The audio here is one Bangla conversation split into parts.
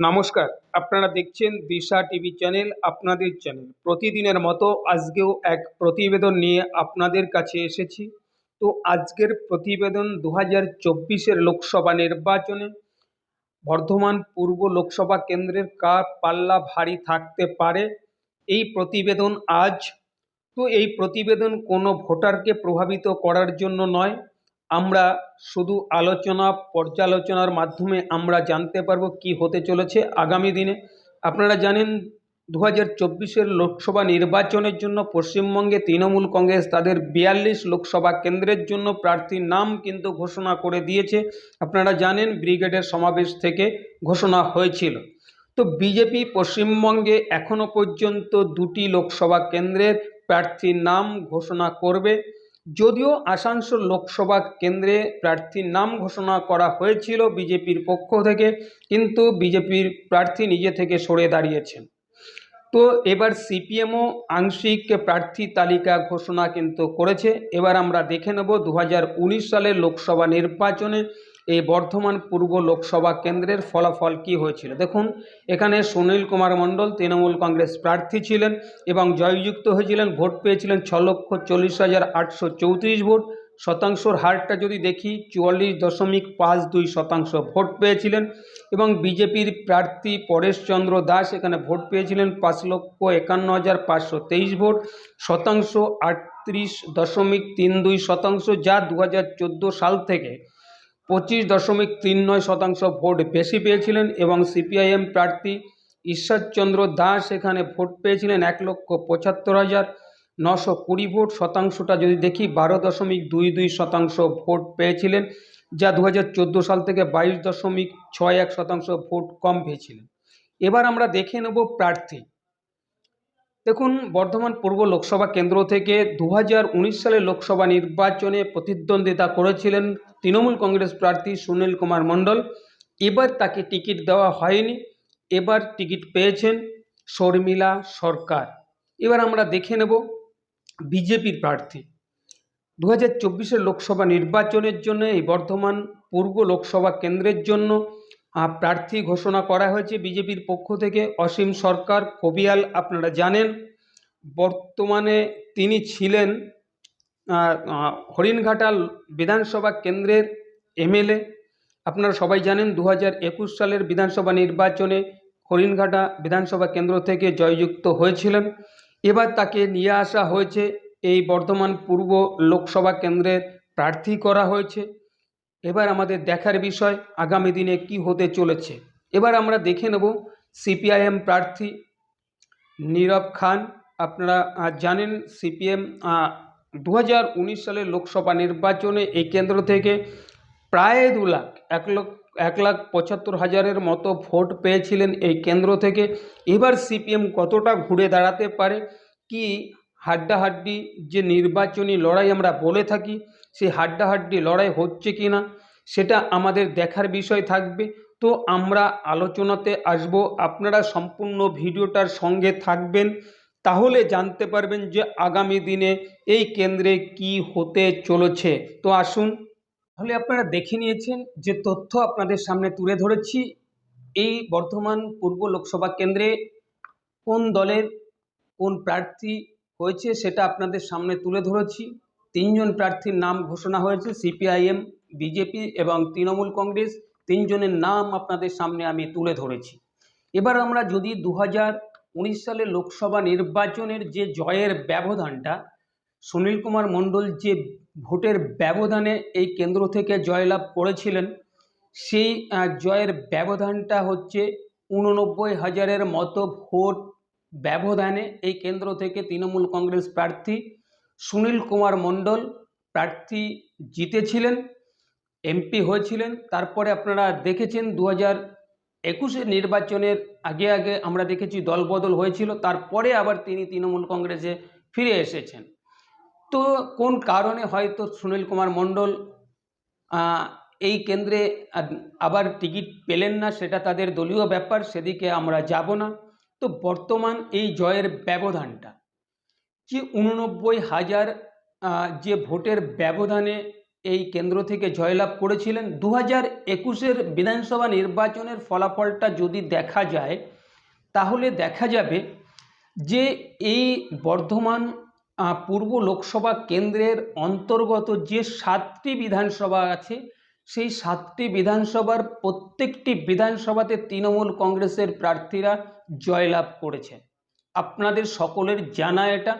নমস্কার, আপনারা দেখছেন দিশা টিভি চ্যানেল, আপনাদের চ্যানেল। প্রতিদিনের মতো আজকেও এক প্রতিবেদন নিয়ে আপনাদের কাছে এসেছি। তো আজকের প্রতিবেদন দু হাজার লোকসভা নির্বাচনে, বর্ধমান পূর্ব লোকসভা কেন্দ্রের কার পাল্লা ভারী থাকতে পারে? এই প্রতিবেদন আজ। তো এই প্রতিবেদন কোনো ভোটারকে প্রভাবিত করার জন্য নয় আমরা শুধু আলোচনা, পর্যালোচনার মাধ্যমে আমরা জানতে পারব কি হতে চলেছে আগামী দিনে। আপনারা জানেন দু হাজার চব্বিশের লোকসভা নির্বাচনের জন্য পশ্চিমবঙ্গে তৃণমূল কংগ্রেস তাদের বিয়াল্লিশ লোকসভা কেন্দ্রের জন্য প্রার্থীর নাম কিন্তু ঘোষণা করে দিয়েছে। আপনারা জানেন, ব্রিগেডের সমাবেশ থেকে ঘোষণা হয়েছিল। তো বিজেপি পশ্চিমবঙ্গে এখনও পর্যন্ত দুটি লোকসভা কেন্দ্রের প্রার্থীর নাম ঘোষণা করবে। যদিও আসানসোল লোকসভা কেন্দ্রে প্রার্থীর নাম ঘোষণা করা হয়েছিল বিজেপির পক্ষ থেকে, কিন্তু বিজেপির প্রার্থী নিজে থেকে সরে দাঁড়িয়েছেন। তো এবার সিপিএমও আংশিক প্রার্থী তালিকা ঘোষণা কিন্তু করেছে। এবার আমরা দেখে নেব দু হাজার উনিশ সালের লোকসভা নির্বাচনে এই বর্ধমান পূর্ব লোকসভা কেন্দ্রের ফলাফল কি হয়েছিল? দেখুন, এখানে সুনীল কুমার মণ্ডল তৃণমূল কংগ্রেস প্রার্থী ছিলেন এবং জয়যুক্ত হয়েছিলেন, ভোট পেয়েছিলেন ছ লক্ষ চল্লিশ হাজার আটশো চৌত্রিশ ভোট। শতাংশর হারটা যদি দেখি, চুয়াল্লিশ দশমিক পাঁচ দুই শতাংশ ভোট পেয়েছিলেন এবং বিজেপির প্রার্থী পরেশচন্দ্র দাস এখানে ভোট পেয়েছিলেন পাঁচ লক্ষ একান্ন হাজার পাঁচশো তেইশ ভোট। শতাংশ আটত্রিশ দশমিক তিন দুই শতাংশ যা দু হাজার চোদ্দ সাল থেকে পঁচিশ দশমিক তিন নয় শতাংশ ভোট বেশি পেয়েছিলেন এবং সিপিআইএম প্রার্থী ঈশ্বরচন্দ্র দাস এখানে ভোট পেয়েছিলেন এক লক্ষ পঁচাত্তর হাজার নশো কুড়ি ভোট। শতাংশটা যদি দেখি, বারো দশমিক দুই দুই শতাংশ ভোট পেয়েছিলেন, যা দু হাজার চোদ্দ সাল থেকে বাইশ দশমিক ছয় এক শতাংশ ভোট কম পেয়েছিলেন। এবার আমরা দেখে নেব প্রার্থী। দেখুন, বর্ধমান পূর্ব লোকসভা কেন্দ্র থেকে দু সালের লোকসভা নির্বাচনে প্রতিদ্বন্দ্বিতা করেছিলেন তৃণমূল কংগ্রেস প্রার্থী সুনীল কুমার মণ্ডল। এবার তাকে টিকিট দেওয়া হয়নি, এবার টিকিট পেয়েছেন শর্মিলা সরকার। এবার আমরা দেখে নেব বিজেপির প্রার্থী। দু হাজার লোকসভা নির্বাচনের জন্য এই বর্ধমান পূর্ব লোকসভা কেন্দ্রের জন্য প্রার্থী ঘোষণা করা হয়েছে বিজেপির পক্ষ থেকে। অসীম সরকার কবিয়াল আপনারা জানেন বর্তমানে তিনি ছিলেন আহ, আহ, হরিণঘাটা বিধানসভা কেন্দ্রের এমএলএ। আপনারা সবাই জানেন দু হাজার একুশ সালের বিধানসভা নির্বাচনে হরিণঘাটা বিধানসভা কেন্দ্র থেকে জয়যুক্ত হয়েছিলেন। এবার তাকে নিয়ে আসা হয়েছে এই বর্ধমান পূর্ব লোকসভা কেন্দ্রের প্রার্থী করা হয়েছে। এবার আমাদের দেখার বিষয় আগামী দিনে কি হতে চলেছে। এবার আমরা দেখে নেব সিপিআইএম প্রার্থী নীরব খান। আপনারা জানেন সিপিএম দু সালের লোকসভা নির্বাচনে এই কেন্দ্র থেকে প্রায় দু লাখ, এক লক্ষ এক লাখ পঁচাত্তর হাজারের মতো ভোট পেয়েছিলেন এই কেন্দ্র থেকে। এবার সিপিএম কতটা ঘুরে দাঁড়াতে পারে, কি হাড্ডাহাড্ডি যে নির্বাচনী লড়াই আমরা বলে থাকি সেই হাড্ডাহাড্ডি লড়াই হচ্ছে কি না, সেটা আমাদের দেখার বিষয় থাকবে। তো আমরা আলোচনাতে আসব, আপনারা সম্পূর্ণ ভিডিওটার সঙ্গে থাকবেন, তাহলে জানতে পারবেন যে আগামী দিনে এই কেন্দ্রে কি হতে চলেছে। তো আসুন। তাহলে আপনারা দেখে নিয়েছেন যে তথ্য আপনাদের সামনে তুলে ধরেছি। এই বর্ধমান পূর্ব লোকসভা কেন্দ্রে কোন দলের কোন প্রার্থী হয়েছে সেটা আপনাদের সামনে তুলে ধরেছি। তিনজন প্রার্থীর নাম ঘোষণা হয়েছে, সিপিআইএম, বিজেপি এবং তৃণমূল কংগ্রেস। তিনজনের নাম আপনাদের সামনে আমি তুলে ধরেছি। এবার আমরা যদি দু উনিশ সালের লোকসভা নির্বাচনের যে জয়ের ব্যবধানটা, সুনীল কুমার মণ্ডল যে ভোটের ব্যবধানে এই কেন্দ্র থেকে জয়লাভ করেছিলেন, সেই জয়ের ব্যবধানটা হচ্ছে উননব্বই হাজারের মতো ভোট ব্যবধানে এই কেন্দ্র থেকে তৃণমূল কংগ্রেস প্রার্থী সুনীল কুমার মণ্ডল প্রার্থী জিতেছিলেন, এমপি হয়েছিলেন। তারপরে আপনারা দেখেছেন দু হাজার একুশের নির্বাচনের আগে আগে আমরা দেখেছি দলবদল হয়েছিল। তারপরে আবার তিনি তৃণমূল কংগ্রেসে ফিরে এসেছেন। তো কোন কারণে হয়তো সুনীল কুমার মণ্ডল এই কেন্দ্রে আবার টিকিট পেলেন না, সেটা তাদের দলীয় ব্যাপার, সেদিকে আমরা যাব না। তো বর্তমান এই জয়ের ব্যবধানটা যে উননব্বই হাজার যে ভোটের ব্যবধানে এই কেন্দ্র থেকে জয়লাভ করেছিলেন? দু হাজার একুশের বিধানসভা নির্বাচনের ফলাফলটা যদি দেখা যায়, তাহলে দেখা যাবে যে এই বর্ধমান পূর্ব লোকসভা কেন্দ্রের অন্তর্গত যে সাতটি বিধানসভা আছে, সেই সাতটি বিধানসভার প্রত্যেকটি বিধানসভাতে তৃণমূল কংগ্রেসের প্রার্থীরা জয়লাভ করেছে। আপনাদের সকলের জানা এটা।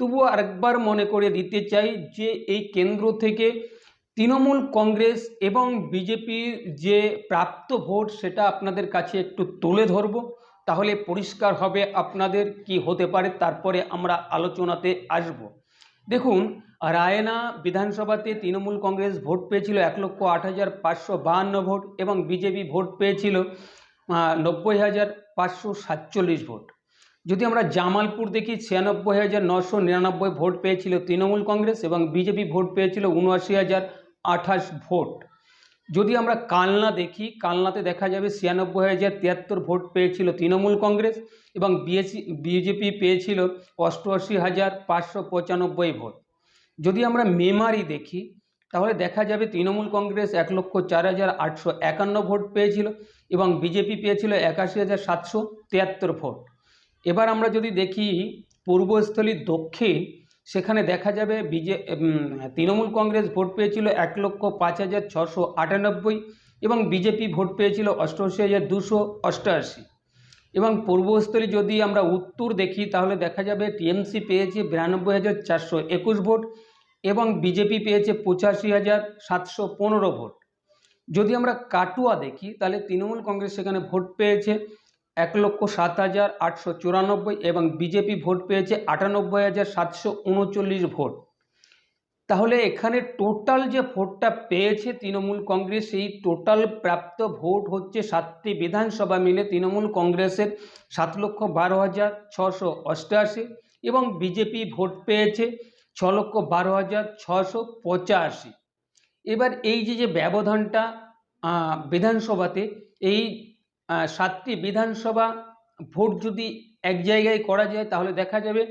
তবুও আরেকবার মনে করে দিতে চাই যে এই কেন্দ্র থেকে তৃণমূল কংগ্রেস এবং বিজেপির যে প্রাপ্ত ভোট সেটা আপনাদের কাছে একটু তুলে ধরব, তাহলে পরিষ্কার হবে আপনাদের কি হতে পারে, তারপরে আমরা আলোচনাতে আসব। দেখুন, রায়না বিধানসভাতে তৃণমূল কংগ্রেস ভোট পেয়েছিল এক লক্ষ আট হাজার পাঁচশো বাহান্ন ভোট এবং বিজেপি ভোট পেয়েছিল নব্বই হাজার পাঁচশো সাতচল্লিশ ভোট। যদি আমরা জামালপুর দেখি, ছিয়ানব্বই হাজার নশো নিরানব্বই ভোট পেয়েছিল তৃণমূল কংগ্রেস এবং বিজেপি ভোট পেয়েছিল উনআশি হাজার আঠাশ ভোট। যদি আমরা কালনা দেখি, কালনাতে দেখা যাবে ছিয়ানব্বই হাজার তিয়াত্তর ভোট পেয়েছিল তৃণমূল কংগ্রেস এবং বিএসি, বিজেপি পেয়েছিল অষ্টআশি হাজার পাঁচশো পঁচানব্বই ভোট। যদি আমরা মেমারি দেখি, তাহলে দেখা যাবে তৃণমূল কংগ্রেস এক লক্ষ চার হাজার আটশো একান্ন ভোট পেয়েছিল এবং বিজেপি পেয়েছিল একাশি হাজার সাতশো তিয়াত্তর ভোট। এবার আমরা যদি দেখি পূর্বস্থলী দক্ষিণ, সেখানে দেখা যাবে বিজে তৃণমূল কংগ্রেস ভোট পেয়েছিল এক লক্ষ পাঁচ হাজার ছশো আটানব্বই এবং বিজেপি ভোট পেয়েছিল অষ্টআশি হাজার দুশো অষ্টআশি এবং পূর্বস্থলী যদি আমরা উত্তর দেখি, তাহলে দেখা যাবে টিএমসি পেয়েছে বিরানব্বই হাজার চারশো একুশ ভোট এবং বিজেপি পেয়েছে পঁচাশি হাজার সাতশো পনেরো ভোট। যদি আমরা কাটুয়া দেখি, তাহলে তৃণমূল কংগ্রেস সেখানে ভোট পেয়েছে এক লক্ষ সাত হাজার আটশো চুরানব্বই এবং বিজেপি ভোট পেয়েছে আটানব্বই হাজার সাতশো উনচল্লিশ ভোট। তাহলে এখানে টোটাল যে ভোটটা পেয়েছে তৃণমূল কংগ্রেস এই টোটাল প্রাপ্ত ভোট হচ্ছে সাতটি বিধানসভা মিলে তৃণমূল কংগ্রেসের সাত লক্ষ বারো হাজার ছশো অষ্টআশি এবং বিজেপি ভোট পেয়েছে ছ লক্ষ বারো হাজার ছশো পঁচাশি। এবার এই যে যে ব্যবধানটা বিধানসভাতে, এই সাতটি বিধানসভা ভোট যদি এক জায়গায় করা যায়, তাহলে দেখা যাবে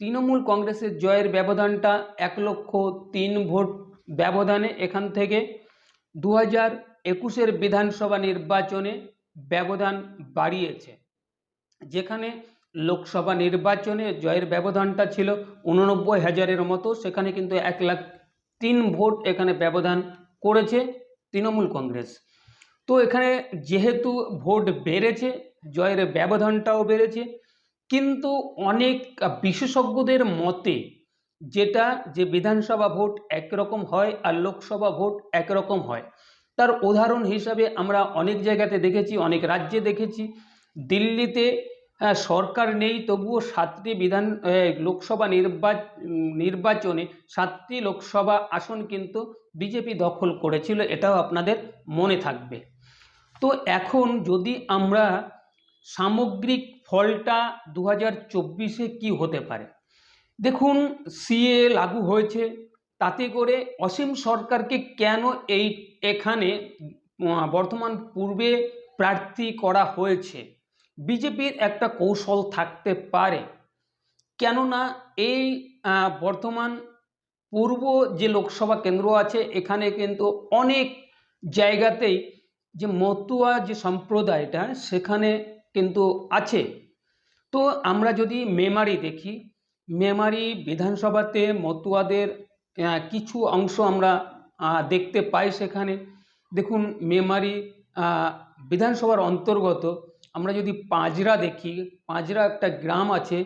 তৃণমূল কংগ্রেসের জয়ের ব্যবধানটা এক লক্ষ তিন ভোট ব্যবধানে। এখান থেকে দু হাজার একুশের বিধানসভা নির্বাচনে ব্যবধান বাড়িয়েছে। যেখানে লোকসভা নির্বাচনে জয়ের ব্যবধানটা ছিল উননব্বই হাজারের মতো, সেখানে কিন্তু এক লাখ তিন ভোট এখানে ব্যবধান করেছে তৃণমূল কংগ্রেস। তো এখানে যেহেতু ভোট বেড়েছে, জয়ের ব্যবধানটাও বেড়েছে, কিন্তু অনেক বিশেষজ্ঞদের মতে যেটা যে বিধানসভা ভোট একরকম হয় আর লোকসভা ভোট একরকম হয়। তার উদাহরণ হিসাবে আমরা অনেক জায়গাতে দেখেছি, অনেক রাজ্যে দেখেছি। দিল্লিতে সরকার নেই, তবুও সাতটি বিধান লোকসভা নির্বাচ, নির্বাচনে সাতটি লোকসভা আসন কিন্তু বিজেপি দখল করেছিল, এটাও আপনাদের মনে থাকবে। তো এখন যদি আমরা সামগ্রিক ফলটা দু হাজার চব্বিশে কী হতে পারে? দেখুন সিএ লাগু হয়েছে। তাতে করে অসীম সরকারকে কেন এই এখানে বর্তমান পূর্বে প্রার্থী করা হয়েছে? বিজেপির একটা কৌশল থাকতে পারে। কেননা এই বর্তমান পূর্ব যে লোকসভা কেন্দ্র আছে, এখানে কিন্তু অনেক জায়গাতেই যে মতুয়া যে সম্প্রদায়টা সেখানে কিন্তু আছে। তো আমরা যদি মেমারি দেখি, মেমারি বিধানসভাতে মতুয়াদের কিছু অংশ আমরা দেখতে পাই সেখানে। দেখুন, মেমারি বিধানসভার অন্তর্গত আমরা যদি পাঁজরা দেখি, পাঁজরা একটা গ্রাম আছে,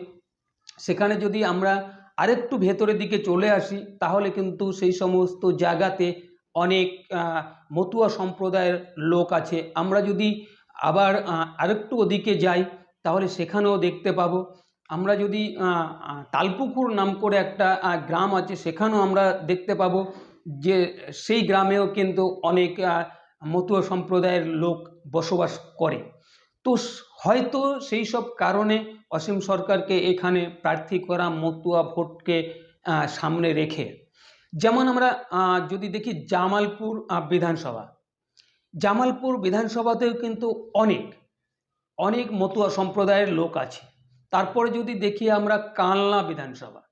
সেখানে যদি আমরা আরেকটু ভেতরের দিকে চলে আসি, তাহলে কিন্তু সেই সমস্ত জায়গাতে অনেক মতুয়া সম্প্রদায়ের লোক আছে। আমরা যদি আবার আরেকটু ওদিকে যাই, তাহলে সেখানেও দেখতে পাবো। আমরা যদি তালপুকুর নাম করে একটা গ্রাম আছে, সেখানেও আমরা দেখতে পাবো যে সেই গ্রামেও কিন্তু অনেক মতুয়া সম্প্রদায়ের লোক বসবাস করে। তো হয়তো সেই সব কারণে অসীম সরকারকে এখানে প্রার্থী করা মতুয়া ভোটকে সামনে রেখে যেমন আমরা যদি দেখি জামালপুর বিধানসভা। জামালপুর বিধানসভাতেও কিন্তু অনেক অনেক মতুয়া সম্প্রদায়ের লোক আছে। তারপরে যদি দেখি আমরা কালনা বিধানসভা।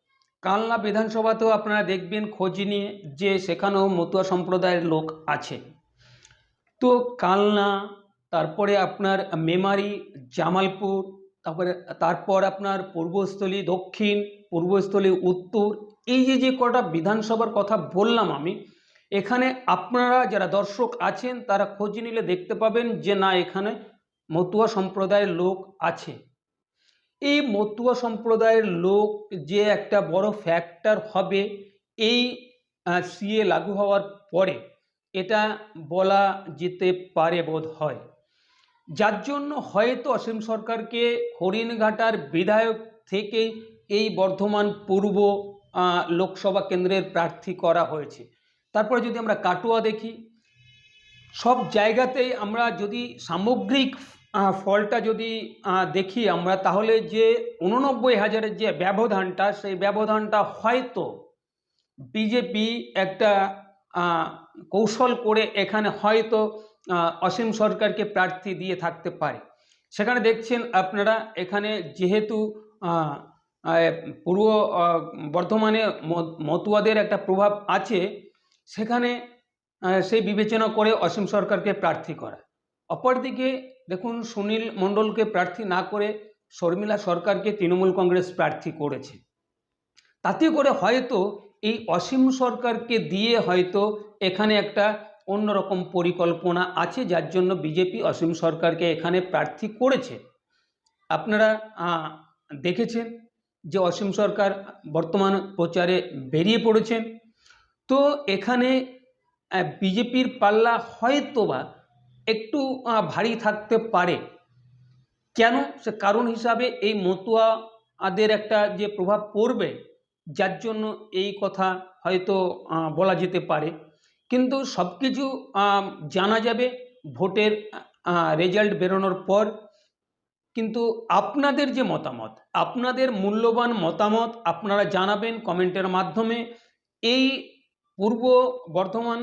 কালনা বিধানসভাতেও আপনারা দেখবেন খোঁজ নিয়ে যে সেখানেও মতুয়া সম্প্রদায়ের লোক আছে। তো কালনা, তারপরে আপনার মেমারি, জামালপুর, তারপরে, তারপর আপনার পূর্বস্থলী দক্ষিণ, পূর্বস্থলী উত্তর এই যে যে কটা বিধানসভার কথা বললাম আমি, এখানে আপনারা যারা দর্শক আছেন, তারা খোঁজ নিলে দেখতে পাবেন যে, না, এখানে মতুয়া সম্প্রদায়ের লোক আছে। এই মতুয়া সম্প্রদায়ের লোক যে একটা বড় ফ্যাক্টর হবে এই সিএ লাগু হওয়ার পরে, এটা বলা যেতে পারে বোধ হয়। যার জন্য হয়তো অসীম সরকারকে হরিণঘাটার বিধায়ক থেকে এই বর্ধমান পূর্ব লোকসভা কেন্দ্রের প্রার্থী করা হয়েছে। তারপরে যদি আমরা কাটোয়া দেখি, সব জায়গাতেই আমরা যদি সামগ্রিক ফলটা যদি দেখি আমরা, তাহলে যে উননব্বই হাজারের যে ব্যবধানটা, সেই ব্যবধানটা হয়তো বিজেপি একটা কৌশল করে এখানে হয়তো অসীম সরকারকে প্রার্থী দিয়ে থাকতে পারে। সেখানে দেখছেন আপনারা, এখানে যেহেতু পূর্ব বর্ধমানে মতুয়াদের একটা প্রভাব আছে। সেখানে সেই বিবেচনা করে অসীম সরকারকে প্রার্থী করা। অপরদিকে, দেখুন, সুনীল মণ্ডলকে প্রার্থী না করে শর্মিলা সরকারকে তৃণমূল কংগ্রেস প্রার্থী করেছে। তাতে করে হয়তো এই অসীম সরকারকে দিয়ে হয়তো এখানে একটা অন্যরকম পরিকল্পনা আছে, যার জন্য বিজেপি অসীম সরকারকে এখানে প্রার্থী করেছে। আপনারা দেখেছেন যে অসীম সরকার বর্তমান প্রচারে বেরিয়ে পড়েছে। তো এখানে বিজেপির পাল্লা হয়তোবা একটু ভারী থাকতে পারে। কেন? সে কারণ হিসাবে এই মতুয়াদের একটা যে প্রভাব পড়বে, যার জন্য এই কথা হয়তো বলা যেতে পারে। কিন্তু সব কিছু জানা যাবে ভোটের রেজাল্ট বেরোনোর পর। কিন্তু আপনাদের যে মতামত, আপনাদের মূল্যবান মতামত আপনারা জানাবেন কমেন্টের মাধ্যমে। এই পূর্ব বর্ধমান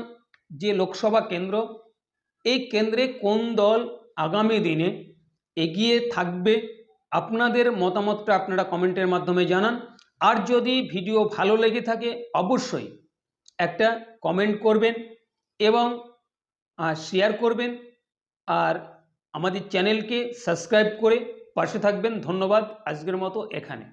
যে লোকসভা কেন্দ্র, এই কেন্দ্রে কোন দল আগামী দিনে এগিয়ে থাকবে, আপনাদের মতামতটা আপনারা কমেন্টের মাধ্যমে জানান। আর যদি ভিডিও ভালো লেগে থাকে, অবশ্যই একটা কমেন্ট করবেন এবং শেয়ার করবেন। আর আমাদের চ্যানেলকে সাবস্ক্রাইব করে পাশে থাকবেন। ধন্যবাদ। আজকের মতো এখানে।